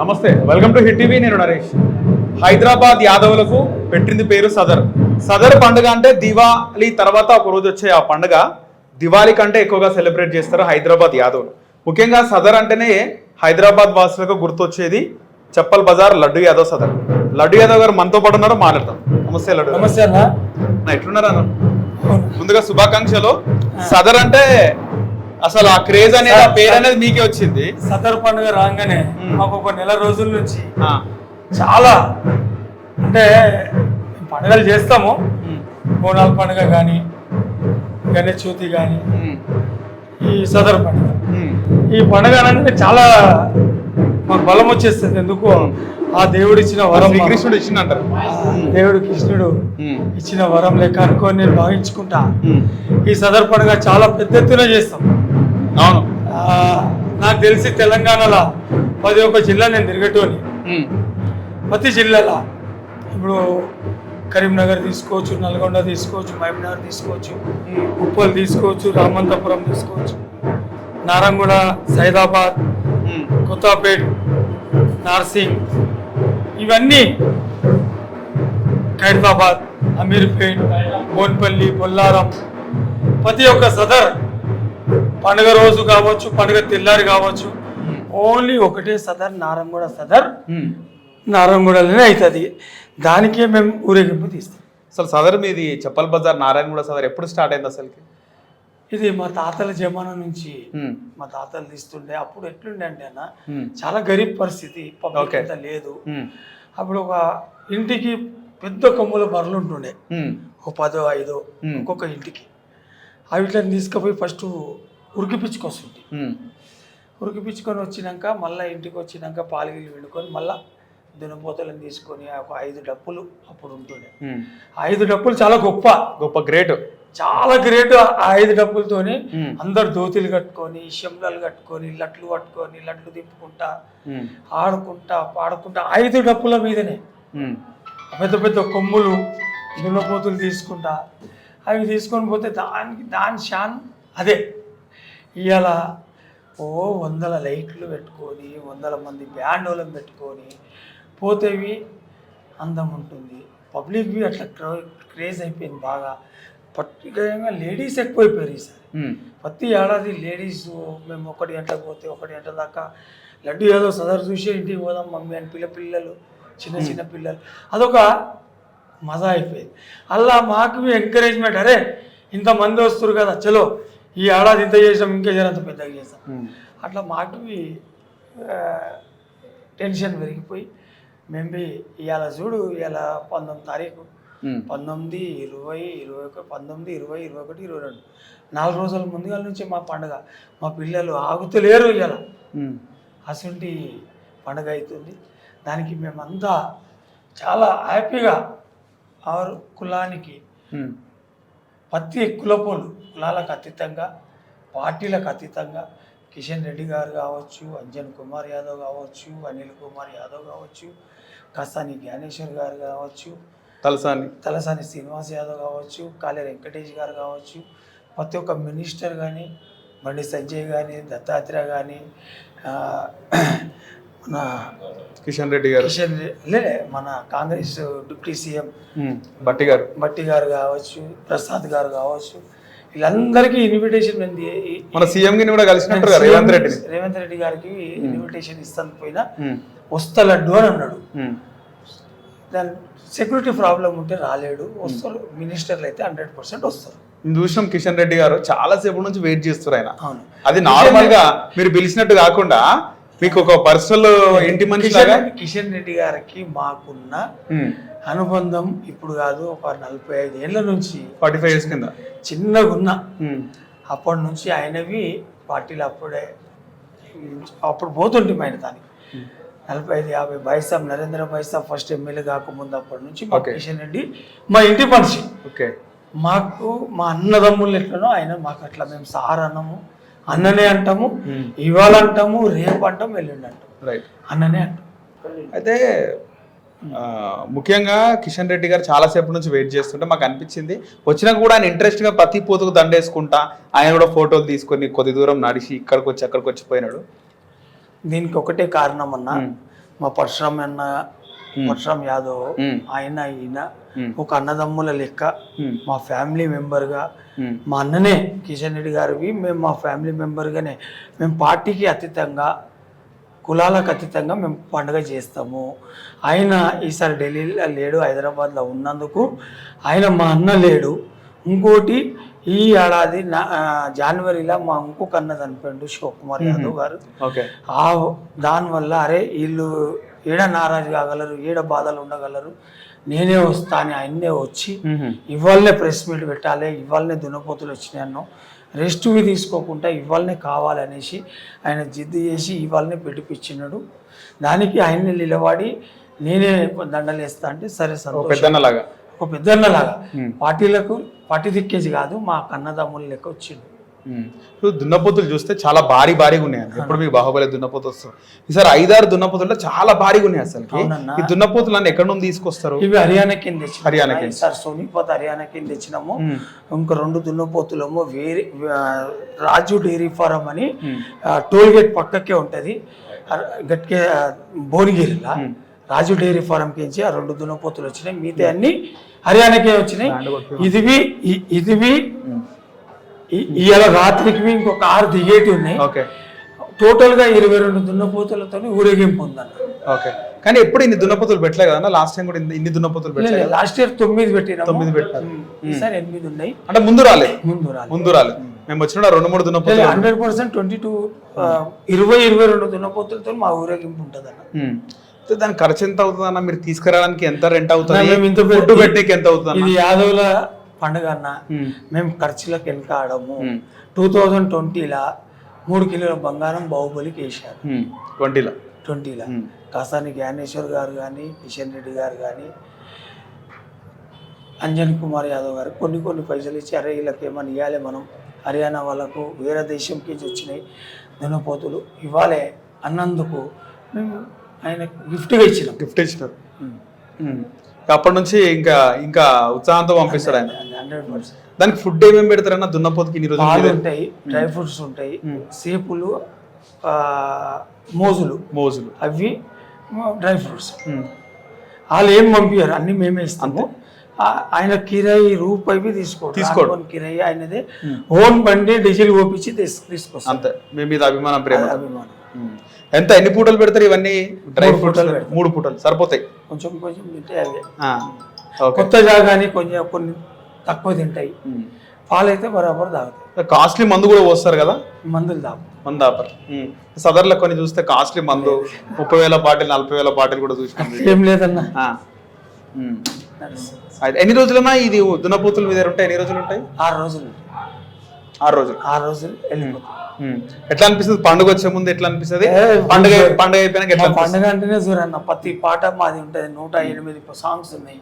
నమస్తే welcome to hit TV నేను నరేష్. హైదరాబాద్ యాదవులకు పెట్టింది పేరు సదర్. సదర్ పండుగ అంటే దివాళీ తర్వాత ఒక రోజు వచ్చే ఆ పండుగ. దివాళీ కంటే ఎక్కువగా సెలబ్రేట్ చేస్తారు హైదరాబాద్ యాదవులు. ముఖ్యంగా సదర్ అంటేనే హైదరాబాద్ వాసులకు గుర్తొచ్చేది చెప్పల్ బజార్ లడ్డు యాదవ్ సదర్. లడ్డు యాదవ్ గారు మనతో పాటు ఉన్నారు మాట్లాడతాం నమస్తే లడ్డు. నమస్తే అన్న. ఎట్లున్నారు అన్న. ముందుగా శుభాకాంక్షలు. సదర్ అంటే అసలు ఆ క్రేజ్ అనేది ఆ పేరు అనేది మీకే వచ్చింది. సదర్ పండుగ రాగానే. మాకు ఒక నెల రోజుల నుంచి చాలా అంటే పండుగలు చేస్తాము. బోనాల పండుగ కానీ గణేష్ చవితి కానీ ఈ సదర్ పండుగ. ఈ పండుగ అనగానే చాలా మాకు బలం వచ్చేస్తుంది. ఎందుకు? ఆ దేవుడు ఇచ్చిన వరం మాకు. శ్రీకృష్ణుడు ఇచ్చిన దేవుడు కృష్ణుడు ఇచ్చిన వరం లెక్క అనుకొని నేను భావించుకుంటా. ఈ సదర్ పండుగ చాలా పెద్ద ఎత్తున చేస్తాం. అవును. నాకు తెలిసి తెలంగాణలో పది ఒక జిల్లా నేను తిరగటోని. ప్రతి జిల్లాలో. ఇప్పుడు కరీంనగర్ తీసుకోవచ్చు నల్గొండ తీసుకోవచ్చు మహబూబ్నగర్ తీసుకోవచ్చు ఉప్పల్ తీసుకోవచ్చు రామంతపురం తీసుకోవచ్చు. నారంగూడ సైదాబాద్ కొత్తపేట్ నార్సింగ్. ఇవన్నీ ఖైరతాబాద్ అమీర్పేట్ బోన్పల్లి బొల్లారం. ప్రతి ఒక్క సదర్ పండుగ రోజు కావచ్చు పండుగ తెల్లారి కావచ్చు ఓన్లీ ఒకటే సదర్ నారంగూడ సదర్. ఉమ్. నారంగూడలోనే అవుతుంది దానికే మేము ఊరేగింపు తీస్తాం. అసలు సదర్ మీది చెప్పల్ బజార్ నారాయణగూడ సదర్ ఎప్పుడు స్టార్ట్ అయింది అసలుకి? ఇది మా తాతల జమానా నుంచి ఉమ్, మా తాతలు తీస్తుండే. అప్పుడు ఎట్లుండే అంటే అన్న చాలా గరీబ్ పరిస్థితి పబ్లిక్ లేదు. అప్పుడు ఒక ఇంటికి పెద్ద కొమ్ముల బర్రెలు ఉంటుండే. ఒక పదో ఐదో Hmm. ఒక్కొక్క ఇంటికి. అవి ఇట్లా తీసుకుపోయి ఫస్ట్ ఉరికిపించుకొస్తుంది. ఉరికిపించుకొని వచ్చినాక మళ్ళీ ఇంటికి వచ్చినాక పాలగిలు వండుకొని మళ్ళీ దునపోతలను తీసుకొని ఒక ఐదు డప్పులు అప్పుడు ఉంటుండే. ఐదు డప్పులు చాలా గొప్ప. గొప్ప గ్రేట్. చాలా గ్రేట్ ఆ ఐదు డప్పులతోని. అందరు దోతిలు కట్టుకొని శంబలాలు కట్టుకొని లట్లు పట్టుకొని లట్లు తిప్పుకుంటా ఆడుకుంటా పాడుకుంటా ఐదు డప్పుల మీదనే. పెద్ద పెద్ద కొమ్ములు దున్నపోతులు తీసుకుంటా. అవి తీసుకొని పోతే దానికి దాని షాన్ అదే. ఇవాళ ఓ వందల లైట్లు పెట్టుకొని వందల మంది బ్యాండ్ వాళ్ళని పెట్టుకొని పోతేవి అందం ఉంటుంది. పబ్లిక్వి అట్లా క్రో- క్రేజ్ అయిపోయింది బాగా. పర్టికులర్గా లేడీస్ ఎక్కువైపోయారు ఈసారి ప్రతి ఏడాది లేడీస్ మేము ఒకటి గంటలకు పోతే ఒకటి గంట దాకా లడ్డు ఏదో సదరు చూసి ఇంటికి పోదాం మమ్మీ అని పిల్ల పిల్లలు చిన్న చిన్న పిల్లలు. అదొక మజా అయిపోయింది. అలా మాకు ఎంకరేజ్మెంట్ అరే ఇంతమంది వస్తారు కదా చలో ఈ ఏడాది ఇంత చేసాం ఇంకా జరంత పెద్దగా చేసాం. అట్లా మాకు టెన్షన్ పెరిగిపోయి మేము ఇవాళ చూడు ఇవాళ పంతొమ్మిది తారీఖు. పంతొమ్మిది ఇరవై ఇరవై ఒక పంతొమ్మిది ఇరవై ఇరవై ఒకటి ఇరవై రెండు. నాలుగు రోజుల ముందుగా నుంచి మా పండుగ. మా పిల్లలు ఆగుతలేరు ఇలా అసంటి పండుగ అవుతుంది దానికి మేమంతా చాలా హ్యాపీగా ఆరు కులానికి ప్రతి కులపోలు కులాలకు అతీతంగా పార్టీలకు అతీతంగా కిషన్ రెడ్డి గారు కావచ్చు అంజన్ కుమార్ యాదవ్ కావచ్చు అనిల్ కుమార్ యాదవ్ కావచ్చు కసాని జ్ఞానేశ్వర్ గారు కావచ్చు తలసాని. తలసాని శ్రీనివాస్ యాదవ్ కావచ్చు కాళే వెంకటేష్ గారు కావచ్చు ప్రతి ఒక్క మినిస్టర్ కానీ బండి సంజయ్ కానీ దత్తాత్రేయ కానీ మన కిషన్ రెడ్డి గారు. కిషన్ రె- లేలే మన కాంగ్రెస్ డిప్యూటీ సీఎం బట్టి గారు. భట్టి గారు కావచ్చు ప్రసాద్ గారు కావచ్చు వీళ్ళందరికీ ఇన్విటేషన్ ఉంది. మన సీఎం ని కూడా కలిసినట్టు కదా రేవంత్ రెడ్డిని. రేవంత్ రెడ్డి గారికి ఇన్విటేషన్ ఇస్తాను పోయినా వస్తా లడ్డు అని అన్నాడు. దాని సెక్యూరిటీ ప్రాబ్లం ఉంటే రాలేడు. వస్తారు మినిస్టర్లు అయితే హండ్రెడ్ పర్సెంట్ వస్తారు. చూసినాం కిషన్ రెడ్డి గారు. చాలా సేపు నుంచి వెయిట్ చేస్తారు ఆయన. అది నార్మల్గా మీరు పిలిచినట్టు కాకుండా మీకు ఒక పర్సనల్ ఇంటి మనిషి కిషన్ రెడ్డి గారికి మాకున్న అనుబంధం ఇప్పుడు కాదు ఒక నలభై ఐదు ఏళ్ళ నుంచి ఫార్టీ ఫైవ్ ఇయర్స్ కింద? చిన్నగా ఉన్న అప్పటి నుంచి ఆయనవి పార్టీలు అప్పుడే అప్పుడు పోతుంటే ఆయన దానికి. నలభై ఐదు యాభై బైసాబ్ నరేంద్ర బైసాబ్ ఫస్ట్ ఎమ్మెల్యే కాకముందు అప్పటి నుంచి మా. కిషన్ రెడ్డి మా ఇంటి మనిషి. ఓకే. మాకు మా అన్నదమ్ములు ఎట్లనో ఆయన మాకు అట్లా మేము సార్ అన్నము. అన్ననే అంటాము Hmm. ఇవాళ అంటాము రేపు అంటాము ఎల్లుండి అంటాము రైట్ అన్ననే అంటాం అయితే ముఖ్యంగా కిషన్ రెడ్డి గారు చాలా సేపు నుంచి వెయిట్ చేస్తుంటే మాకు అనిపించింది వచ్చినా కూడా ఆయన ఇంట్రెస్ట్గా ప్రతి పోతుకు దండేసుకుంటా ఆయన కూడా ఫోటోలు తీసుకొని కొద్ది దూరం నడిచి ఇక్కడికి వచ్చి అక్కడికి వచ్చి పోయినాడు దీనికి ఒకటే కారణం అన్న Hmm. మా పరశురామ్ అన్న పరశురామ్ యాదవ్. ఆయన ఈయన. ఒక అన్నదమ్ముల లెక్క. మా ఫ్యామిలీ మెంబర్గా. మా అన్ననే కిషన్ రెడ్డి గారివి. మేము మా ఫ్యామిలీ మెంబర్గానే మేము పార్టీకి అతీతంగా కులాలకు అతీతంగా మేము పండుగ చేస్తాము. ఆయన ఈసారి ఢిల్లీలో లేడు హైదరాబాద్లో ఉన్నందుకు. ఆయన మా అన్న లేడు. ఇంకోటి ఈ ఏడాది నా జనవరిలో మా ఇంకొక అన్న చనిపోయిండు శివకుమార్ యాదవ్ గారు. ఓకే. ఆ దానివల్ల అరే వీళ్ళు ఈడ నారాజు కాగలరు ఈడ బాధలు ఉండగలరు నేనే వస్తా అని ఆయన్నే వచ్చి. ఇవాళనే ప్రెస్ మీట్ పెట్టాలి ఇవాళనే దున్నపోతులు వచ్చినాను రెస్ట్ తీసుకోకుండా ఇవాళనే కావాలనేసి ఆయన జిద్దు చేసి ఇవాళనే పెట్టిపించినాడు దానికి ఆయన్ని నిలబడి నేనే దండలు వేస్తా అంటే సరే సంతోషం పెద్దన్నలాగా ఒక పెద్దన్నలాగా. పార్టీలకు పార్టీ దిక్కేసి కాదు మా కన్నదమ్ముల లెక్క వచ్చిండు. ఇప్పుడు దున్నపోతులు చూస్తే చాలా భారీ భారీగా ఉన్నాయి ఎప్పుడు మీకు బాహుబలి దున్నపోతు వస్తుంది. ఈసారి ఐదారు దున్నపోతుల్లో చాలా భారీగా ఉన్నాయి అసలు. ఈ దున్నపోతులు అన్ని ఎక్కడ నుండి తీసుకొస్తారు? ఇవి హర్యానా కింద హర్యానా కింద. సార్ సోనిపత్ హర్యానా కింద తెచ్చినాము. మ్మ్. ఇంకో రెండు దున్నపోతులేమో వేరే రాజు డైరీ ఫారం అని. ఆ, టోల్ గేట్ పక్కకే ఉంటుంది. గట్కే భువనగిరిలో. రాజు డైరీ ఫారం కించి ఆ రెండు దున్నపోతులు వచ్చినాయి. మిగతా అన్ని హర్యానాకే వచ్చినాయి. ఇదివి ఇదివి ఇవాళ రాత్రికి ఇంకొక ఆరు దిగేటి ఉన్నాయి. ఓకే. టోటల్గా ఇరవై రెండు దున్నపోతులతో ఊరేగింపు ఉందన్న. ఓకే. కానీ ఎప్పుడు ఇన్ని దున్నపోతులు పెట్టలే కదా లాస్ట్ టైం కూడా ఇన్ని- దున్నపోతులు పెట్టలే కదా? లాస్ట్ ఇయర్ తొమ్మిది పెట్టినాము. తొమ్మిది పెట్టారు. ఈసారి ఎనిమిది ఉన్నాయి. అంటే ముందు రాలేదు? ముందు రాలి ముందు రాలేదు. మేము వచ్చిన రెండు మూడు దున్నపోతులు హండ్రెడ్ పర్సెంట్ ట్వంటీ టూ ఇరవై ఇరవై రెండు దున్నపోతులతో మా ఊరేగింపు ఉంటుంది అన్న దాని ఖర్చు ఎంత అవుతుంది అన్న మీరు తీసుకురావడానికి ఎంత రెంట్ అవుతుంది? ఫుడ్ పెట్టేకి ఎంత అవుతుంది ఇది యాదవుల పండుగ అన్న మ్మ్. ఖర్చులకు వెనక ఆడము మ్మ్. టూ థౌజండ్ ట్వంటీలా మూడు కిలోల బంగారం బాహుబలికి వేశారు. ట్వంటీలో ట్వంటీలా. కాసాని జ్ఞానేశ్వర్ గారు కానీ కిషన్ రెడ్డి గారు కానీ అంజన్ కుమార్ యాదవ్ గారు కొన్ని కొన్ని పైసలు ఇచ్చి అరే వీళ్ళకి ఏమని ఇవ్వాలి మనం హర్యానా వాళ్ళకు వేరే దేశంకి వచ్చినాయి దున్నపోతులు ఇవ్వాలి అన్నందుకు మేము ఆయన గిఫ్ట్గా ఇచ్చినాం గిఫ్ట్ ఇచ్చినారు. అప్పటి నుంచి ఇంకా ఇంకా ఉత్సాహంతో పంపిస్తాడు ఆయన. హండ్రెడ్ పర్సెంట్ దానికి ఫుడ్ ఏమేమి పెడతారన్న దున్నపోతుకి ఇన్ని రోజులు పాలు ఉంటాయి డ్రై ఫ్రూట్స్ ఉంటాయి సేపులు ఆ, మోజులు. మోజులు. అవి డ్రై ఫ్రూట్స్. వాళ్ళు ఏం పంపించారు అన్ని మేమే ఇస్తాము. ఆ- ఆయన కిరాయి రూపాయి తీసుకోడు. తీసుకోడు. రానుకొని కిరాయి ఆయనదే. ఓన్ బండి డీజిల్ ఓపించి తీస్- తీసుకొస్తాం అంతే. మీ మీద అభిమానం ప్రేమ. అభిమానం. ఎంత ఎన్ని పూటలు పెడతారు ఇవన్నీ? డ్రై మూడు ఫ్రూట్స్ పూటలు. మూడు పూటలు సరిపోతాయి. కొంచెం కొంచెం తింటే అవే కొత్త జాగాని కొంచెం కొన్ని తక్కువ తింటాయి. మ్మ్. పాలైతే బరాబర్ తాగుతాయి. కాస్ట్లీ మందు కూడా పోస్తారు కదా? మందులు తాగు మందు ఆపర్ సదర్లో కొన్ని చూస్తే కాస్ట్లీ మందు ముప్పై వేల బాటిల్ నలభై వేల బాటిల్ కూడా చూసినాం ఏం లేదన్నా. అయితే ఎన్ని రోజులన్నా ఇది దున్నపోతులు మీద ఉంటాయి ఎన్ని రోజులు ఉంటాయి? ఆరు రోజులు. ఆరు రోజులు. ఆరు రోజులు వెళ్ళిపోతాం మ్మ్. ఎట్లా అనిపిస్తుంది? పండుగ వచ్చే ముందు ఎట్లా అనిపిస్తుంది? పండుగ పండుగ అయిపోయినాక ఎట్లా పండుగ అంటేనే చూడన్న ప్రతి పాట మాది ఉంటుంది. నూట ఎనిమిది సాంగ్స్ ఉన్నాయి.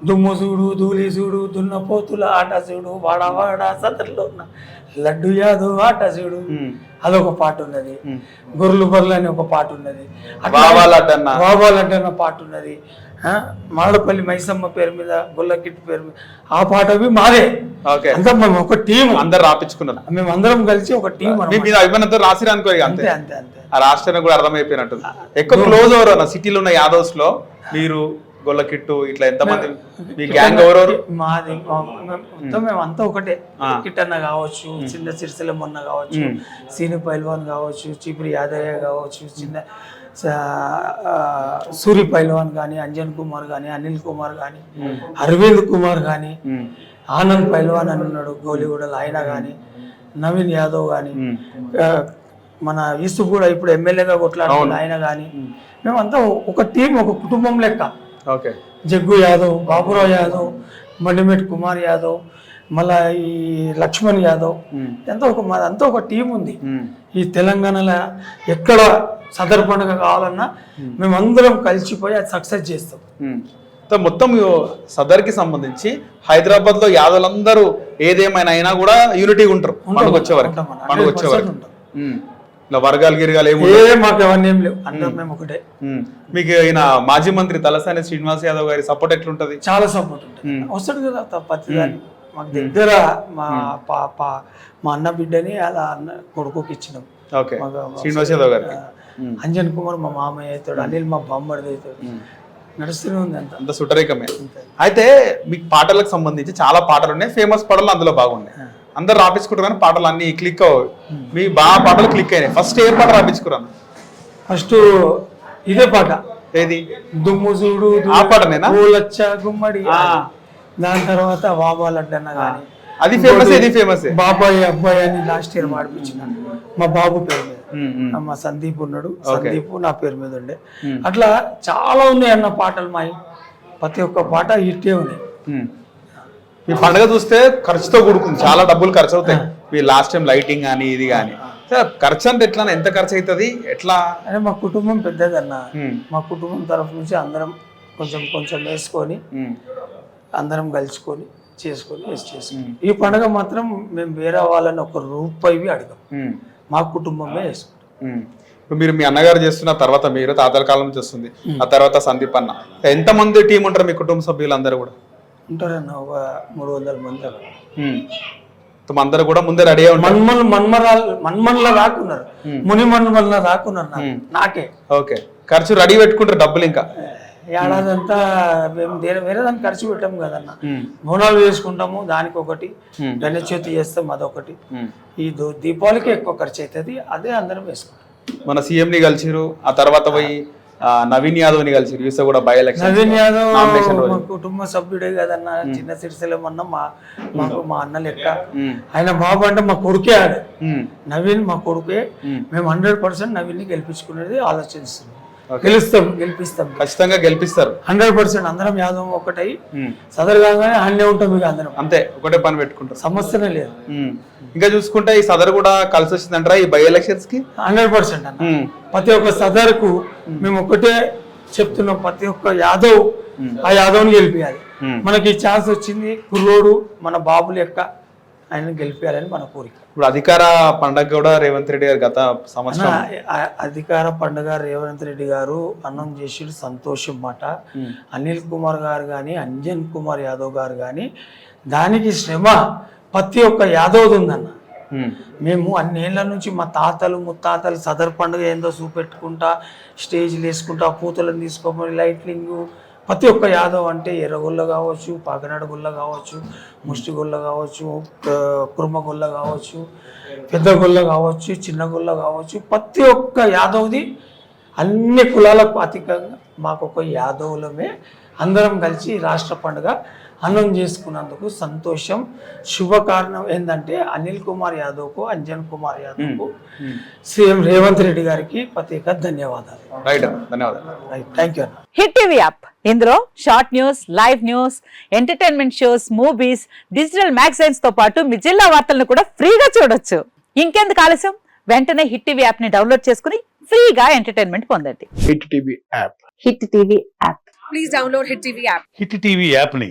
దుమ్ము చూడు ధూళి చూడు దున్నపోతుల ఆట చూడు వాడ వాడ సదర్లో ఉన్న లడ్డు యాదు ఆట చూడు. అదొక పాట ఉన్నది. గొర్రెలు బర్రెలు అని ఒక పాట ఉన్నది అన్న పాట ఉన్నది మాడపల్లి మైసమ్మ పేరు మీద గొల్లకిట్ పేరు మీద. ఆ పాటవి మాదే. ఓకే. అంతా మేము ఒక టీం అందరు రాపించుకున్నారు మేము అందరం కలిసి ఒక టీం మీద అభిమానంతో రాసిరు అనుకో అంతే. అంతే అంతే ఆ రాష్ట్రానికి కూడా అర్థమైపోయినట్టు ఎక్కువ క్లోజ్ ఎవరు సిటీలో ఉన్న యాదవ్స్లో మీరు గొల్లకిట్టు ఇట్లా ఎంతమంది మీ గ్యాంగ్ ఎవరెవరు మాది మొత్తం మేము. అంతా ఒకటే. ఆ. కిట్టన్న కావచ్చు చిన్న సిరిసిల మొన్న కావచ్చు. సీని పైల్వాన్ కావచ్చు చీపురి యాదయ్య కావచ్చు చిన్న సూరి పైల్వాన్ కానీ అంజన్ కుమార్ కానీ అనిల్ కుమార్ కానీ అరవింద్ కుమార్ కానీ. ఆనంద్ పైల్వాన్ అని ఉన్నాడు గోలిగూడలో ఆయన కానీ నవీన్ యాదవ్ కానీ. మన యూసుఫ్ కూడా ఇప్పుడు ఎమ్మెల్యేగా కొట్లాడుతున్న ఆయన కానీ మేమంతా ఒక టీం ఒక కుటుంబం లెక్క. జగ్గు యాదవ్ బాబురావు యాదవ్ మండిమెట్ కుమార్ యాదవ్ మళ్ళా ఈ లక్ష్మణ్ యాదవ్. అంతా ఒక మాదంతా ఒక టీం ఉంది. ఈ తెలంగాణలో ఎక్కడ సదర్ పండుగ కావాలన్నా మేమందరం కలిసిపోయి అది సక్సెస్ చేస్తాం. మొత్తం సదర్కి సంబంధించి హైదరాబాద్లో యాదవులందరూ ఏదేమైనా అయినా కూడా యూనిటీగా ఉంటారు. పండుగ వచ్చే వరకు. ఉంటాం అన్న. పండుగ వచ్చే 100% వరకు ఉంటాం. మ్మ్. ఇలా వర్గాలు గిరిగాలు ఏమి మాకు అవన్నీ ఏం లేవు. అందరం మేము. ఒకటే. మీకు ఈయన మాజీ మంత్రి తలసాని శ్రీనివాస్ యాదవ్ గారి సపోర్ట్ ఎట్లుంటది? చాలా సపోర్ట్ ఉంటుంది. వస్తాడు కదా ప్రతిదాన్ని. మాకు దగ్గర మా పాప మా అన్న బిడ్డని అలా అన్న కొడుకుకి ఇచ్చినాం. ఓకే. శ్రీనివాస్ యాదవ్ గారికి. ఆ, అంజన్ కుమార్ మా మామయ్య అవుతాడు అనిల్ మా బామ్మడిది అవుతాడు. నడుస్తూనే ఉంది అంత. అంత సుటరేకమే అయితే మీకు పాటలకు సంబంధించి చాలా పాటలు ఉన్నాయి. ఫేమస్ పాటలు అందులో బాగున్నాయి. అందరు రాపించుకుంటారు కానీ పాటలు అన్ని క్లిక్ అవ్వవు. మీ బాగా పాటలు క్లిక్ అయినాయి. ఫస్ట్ ఏ పాట రాపించుకున్నాను ఫస్ట్ ఇదే పాట. ఏది? దుమ్ము చూడు ఆ పాటనేనా? పూలచ్చ గుమ్మడి. దాని తర్వాత బాబాలడ్డన్న కానీ అది ఫేమస్ ఇది ఫేమస్ బాబాయ్ అబ్బాయి అని లాస్ట్ ఇయర్ పాడిపించిన మా బాబు పేరు మీద. మా సందీప్ ఉన్నాడు. సందీప్ నా పేరు మీద ఉండే. అట్లా చాలా ఉన్నాయి అన్న పాటలు మాయి. ప్రతి ఒక్క పాట హిట్టే ఉన్నాయి. మీ పండుగ చూస్తే ఖర్చుతో కూడుకుంది. చాలా డబ్బులు ఖర్చు అవుతాయి. మీ లాస్ట్ టైం లైటింగ్ కానీ ఇది కానీ సార్ ఖర్చు అంటే ఎట్లా ఎంత ఖర్చు అవుతుంది ఎట్లా? అంటే మా కుటుంబం పెద్దదన్న. మా కుటుంబం తరఫు నుంచి అందరం కొంచెం కొంచెం వేసుకొని అందరం కలుసుకొని చేసుకొని వేసి చేసుకొని. ఈ పండుగ మాత్రం మేము వేరే వాళ్ళని ఒక రూపాయి అడగం. మా కుటుంబమే వేసుకుంటాం. ఇప్పుడు మీరు మీ అన్నగారు చేస్తున్న తర్వాత మీరు తాతల కాలం నుంచి వస్తుంది. ఆ తర్వాత సందీప్ అన్న. ఎంత మంది టీం ఉంటారు మీ కుటుంబ సభ్యులందరూ కూడా? ఉంటారన్న ఒక మూడు వందల మంది. ఉమ్. మొత్తం అందరూ కూడా ముందే రెడీ ఉంటారు. మన్మల్ మన్మరాలు మన్మన్లా రాకున్నారు. ముని మన్మల్లా రాకున్నారు నాకు. నాకే. ఓకే. ఖర్చు రెడీ పెట్టుకుంటారు డబ్బులు ఇంకా. ఏడాది అంతా మేము వేరే వేరే దానికి ఖర్చు పెట్టాము కదన్న. ఉమ్, బోనాలు చేసుకుంటాము దానికి ఒకటి Hmm. గణేష్ చవితి చేస్తాం అదొకటి ఉమ్. ఈ దో- దీపావళికి ఎక్కువ ఖర్చు అవుతుంది అదే అందరం వేసుకుంటాం. మన సీఎం ని కలిసిరు ఆ తర్వాత పోయి నవీన్ యాదవ్ని చూస్తే కూడా బై ఎలక్షన్ నవీన్ యాదవ్ కుటుంబ సభ్యుడే కదన్న చిన్న సిరిసిలమన్న మా మాకు మా అన్న లెక్క. ఆయన బాబు అంటే మా కొడుకే ఆడు. నవీన్ మా కొడుకే. మేము హండ్రెడ్ పర్సెంట్ నవీన్ని గెలిపించుకునేది ఆలోచిస్తున్నాం. గెలుస్తాం. గెలిపిస్తాం. ఖచ్చితంగా గెలిపిస్తారు. హండ్రెడ్ పర్సెంట్ అందరం యాదవ్ ఒకటై ఉమ్, సదరు కాగానే అన్నే ఉంటాం ఇక అందరం. అంతే ఒకటే పని పెట్టుకుంటారు సమస్యనే లేదు. ఉమ్. ఇంకా చూసుకుంటే ఈ సదరు కూడా కలిసి వచ్చిందంటారా ఈ బై ఎలక్షన్స్కి హండ్రెడ్ పర్సెంట్ అన్న. ఉమ్, ప్రతి ఒక్క సదరుకు మేము ఒకటే చెప్తున్నాం ప్రతి ఒక్క యాదవ్ ఆ యాదవ్ని గెలిపించాలి ఉమ్. మనకి ఈ ఛాన్స్ వచ్చింది కుర్రోడు మన బాబు లెక్క. ఆయన గెలిపించాలని మన కోరిక. ఇప్పుడు అధికార పండగ కూడా రేవంత్ రెడ్డి గారు గత సంవత్సరం అధికార పండుగ రేవంత్ రెడ్డి గారు అన్నం చేసి సంతోషం మాట. అనిల్ కుమార్ గారు కానీ అంజన్ కుమార్ యాదవ్ గారు కానీ దానికి శ్రమ ప్రతి ఒక్క యాదవ్ది ఉందన్న. మేము అన్నేళ్ళ నుంచి మా తాతలు ముత్తాతలు సదర్ పండుగ ఏందో చూపెట్టుకుంటా స్టేజ్లు వేసుకుంటా పూతలను తీసుకోమని లైట్లింగ్ ప్రతి ఒక్క యాదవ్ అంటే ఎర్రగొల్ల కావచ్చు పాకనాడ గుల్ల కావచ్చు ముష్టి గుల్ల కావచ్చు ఆ, కుర్మ కావచ్చు పెద్ద గుల్ల కావచ్చు చిన్న గుల్ల కావచ్చు ప్రతి ఒక్క యాదవ్ది అన్ని కులాలకు అతీతంగా మాకు ఒక యాదవులమే అందరం కలిసి రాష్ట్ర పండుగ అన్నం చేసుకున్నందుకు సంతోషం. శుభకారణం ఏంటంటే అనిల్ కుమార్ యాదవ్కు అంజన్ కుమార్ యాదవ్కు సీఎం రేవంత్ రెడ్డి గారికి ప్రత్యేక ధన్యవాదాలు. రైట్ ధన్యవాదాలు. Thank you hit TV app. ఇందులో short news live news entertainment shows movies digital మ్యాగజైన్స్తో పాటు మీ జిల్లా వార్తలను కూడా ఫ్రీగా చూడొచ్చు. ఇంకెందుకు ఆలస్యం? వెంటనే హిట్ టీవీ యాప్ని డౌన్లోడ్ చేసుకుని ఫ్రీగా ఎంటర్టైన్మెంట్ పొందండి. Hit TV app. Hit TV app. Hit TV యాప్ని